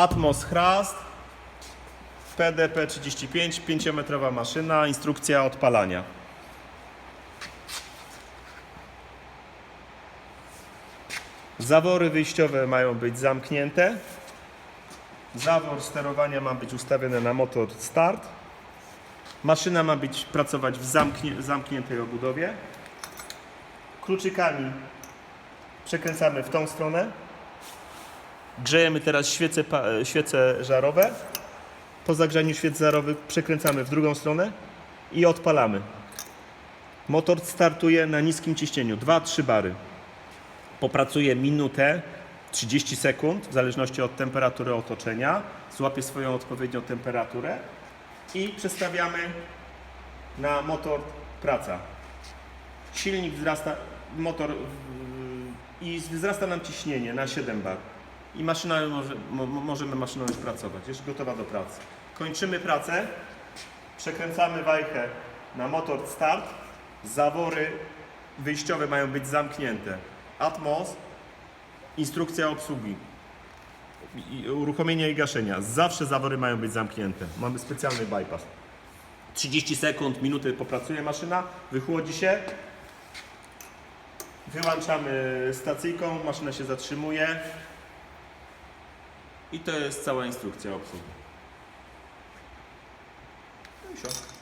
Atmos Chrast, PDP 35, 5-metrowa maszyna, instrukcja odpalania. Zawory wyjściowe mają być zamknięte. Zawór sterowania ma być ustawiony na motor start. Maszyna ma być pracować w zamknie, zamkniętej obudowie. Kluczykami przekręcamy w tą stronę. Grzejemy teraz świece, e, świece żarowe. Po zagrzaniu świec żarowych przekręcamy w drugą stronę i odpalamy. Motor startuje na niskim ciśnieniu, 2-3 bary. Popracuje minutę, 30 sekund, w zależności od temperatury otoczenia. Złapie swoją odpowiednią temperaturę i przestawiamy na motor praca. Silnik wzrasta, motor i wzrasta nam ciśnienie na 7 bar. I maszyna może, mo, możemy maszyną już pracować, jest gotowa do pracy. Kończymy pracę, przekręcamy wajchę na motor start, zawory wyjściowe mają być zamknięte. Atmos, instrukcja obsługi, uruchomienia i gaszenia. Zawsze zawory mają być zamknięte. Mamy specjalny bypass. 30 sekund, minuty popracuje maszyna, wychłodzi się, wyłączamy stacyjką, maszyna się zatrzymuje i to jest cała instrukcja obsługi. No i.